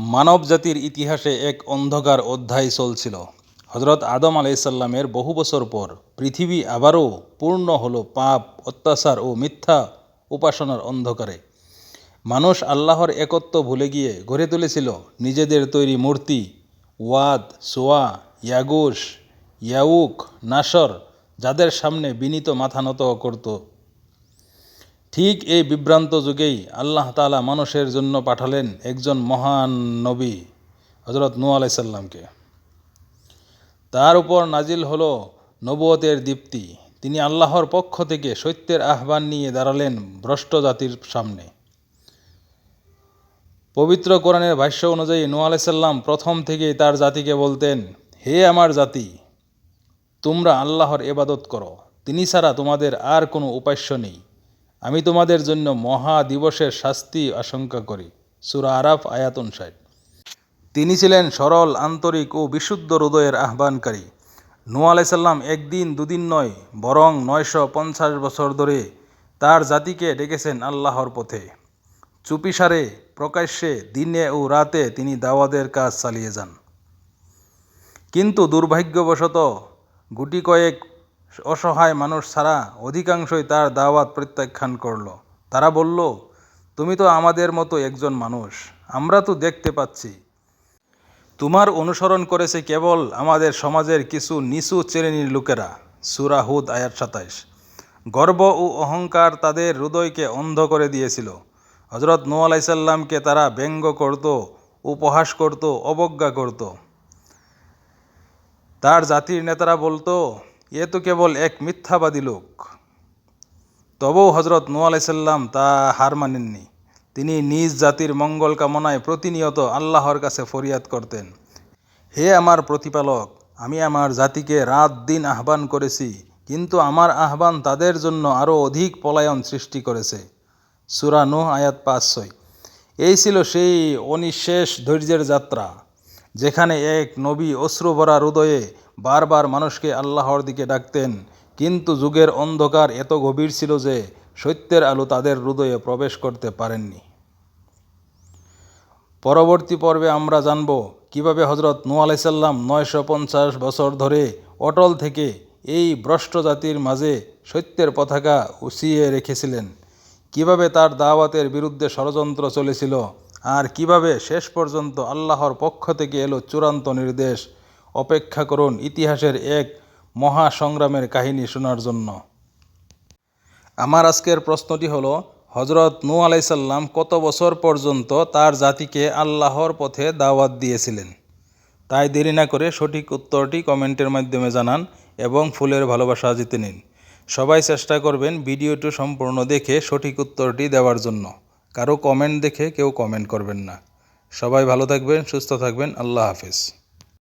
মানব জাতির ইতিহাসে এক অন্ধকার অধ্যায় চলছিল। হজরত আদম আলাইসাল্লামের বহু বছর পর পৃথিবী আবারও পূর্ণ হলো পাপ, অত্যাচার ও মিথ্যা উপাসনার অন্ধকারে। মানুষ আল্লাহর একত্ব ভুলে গিয়ে গড়ে তুলেছিল নিজেদের তৈরি মূর্তি, ওয়াদ, সোয়া ইয়াগুস ইয়াউক, নাসর, যাদের সামনে বিনীত মাথা নত করত। ঠিক এই বিভ্রান্ত যুগেই আল্লাহ তালা মানুষের জন্য পাঠালেন একজন মহান নবী হজরত নূ আলাইসাল্লামকে তার উপর নাজিল হল নবতের দীপ্তি। তিনি আল্লাহর পক্ষ থেকে সত্যের আহ্বান নিয়ে দাঁড়ালেন ভ্রষ্ট জাতির সামনে। পবিত্র কোরআনের ভাষ্য অনুযায়ী নূ আলাইসাল্লাম প্রথম থেকেই তার জাতিকে বলতেন, হে আমার জাতি, তোমরা আল্লাহর এবাদত করো। তিনি ছাড়া তোমাদের আর কোনো উপাস্য নেই। আমি তোমাদের জন্য মহা দিবসের শাস্তি আশঙ্কা করি। সুরা আরাফ, আয়াতন সাহেব তিনি ছিলেন সরল, আন্তরিক ও বিশুদ্ধ হৃদয়ের আহ্বানকারী। নূ আলাইসাল্লাম একদিন দুদিন নয়, বরং নয়শো পঞ্চাশ বছর ধরে তার জাতিকে ডেকেছেন আল্লাহর পথে। চুপিসারে, প্রকাশ্যে, দিনে ও রাতে তিনি দাওয়াদের কাজ চালিয়ে যান। কিন্তু দুর্ভাগ্যবশত গুটি কয়েক অসহায় মানুষ ছাড়া অধিকাংশই তার দাওয়াত প্রত্যাখ্যান করল। তারা বলল, তুমি তো আমাদের মতো একজন মানুষ, আমরা তো দেখতে পাচ্ছি। তোমার অনুসরণ করেছে কেবল আমাদের সমাজের কিছু নিচু শ্রেণির লোকেরা। সুরাহুদ আয়াত সাতাইশ। গর্ব ও অহংকার তাদের হৃদয়কে অন্ধ করে দিয়েছিল। হজরত নু আলাইসাল্লামকে তারা ব্যঙ্গ করত, উপহাস করত, অবজ্ঞা করত। তার জাতির নেতারা বলতো এ তো কেবল এক মিথ্যাবাদী লোক। তবুও হজরত নু আলাইসাল্লাম তা হার মানেননি। তিনি নিজ জাতির মঙ্গল কামনায় প্রতিনিয়ত আল্লাহর কাছে ফরিয়াদ করতেন। হে আমার প্রতিপালক, আমি আমার জাতিকে রাত দিন আহ্বান করেছি, কিন্তু আমার আহ্বান তাদের জন্য আরও অধিক পলায়ন সৃষ্টি করেছে। সুরা নুহ আয়াত পাঁচ ছয়। এই ছিল সেই অনিঃশেষ ধৈর্যের যাত্রা, যেখানে এক নবী অশ্রুভরা হৃদয়ে বারবার মানুষকে আল্লাহর দিকে ডাকতেন, কিন্তু যুগের অন্ধকার এত গভীর ছিল যে সত্যের আলো তাদের হৃদয়ে প্রবেশ করতে পারেননি। পরবর্তী পর্বে আমরা জানব কীভাবে হজরত নু আলাইসাল্লাম নয়শো পঞ্চাশ বছর ধরে অটল থেকে এই ভ্রষ্ট জাতির মাঝে সত্যের পতাকা উছিয়ে রেখেছিলেন, কীভাবে তার দাওয়াতের বিরুদ্ধে ষড়যন্ত্র চলেছিল, আর কীভাবে শেষ পর্যন্ত আল্লাহর পক্ষ থেকে এলো চূড়ান্ত নির্দেশ অপেক্ষা করুন ইতিহাসের এক মহা সংগ্রামের কাহিনী শোনার জন্য। আমার আজকের প্রশ্নটি হলো হজরত নু আলাইসাল্লাম কত বছর পর্যন্ত তার জাতিকে আল্লাহর পথে দাওয়াত দিয়েছিলেন? তাই দেরি না করে সঠিক উত্তরটি কমেন্টের মাধ্যমে জানান এবং ফুলের ভালোবাসা জিতে নিন। সবাই চেষ্টা করবেন ভিডিওটি সম্পূর্ণ দেখে সঠিক উত্তরটি দেওয়ার জন্য। কারও কমেন্ট দেখে কেউ কমেন্ট করবেন না। সবাই ভালো থাকবেন, সুস্থ থাকবেন। আল্লাহ হাফিজ।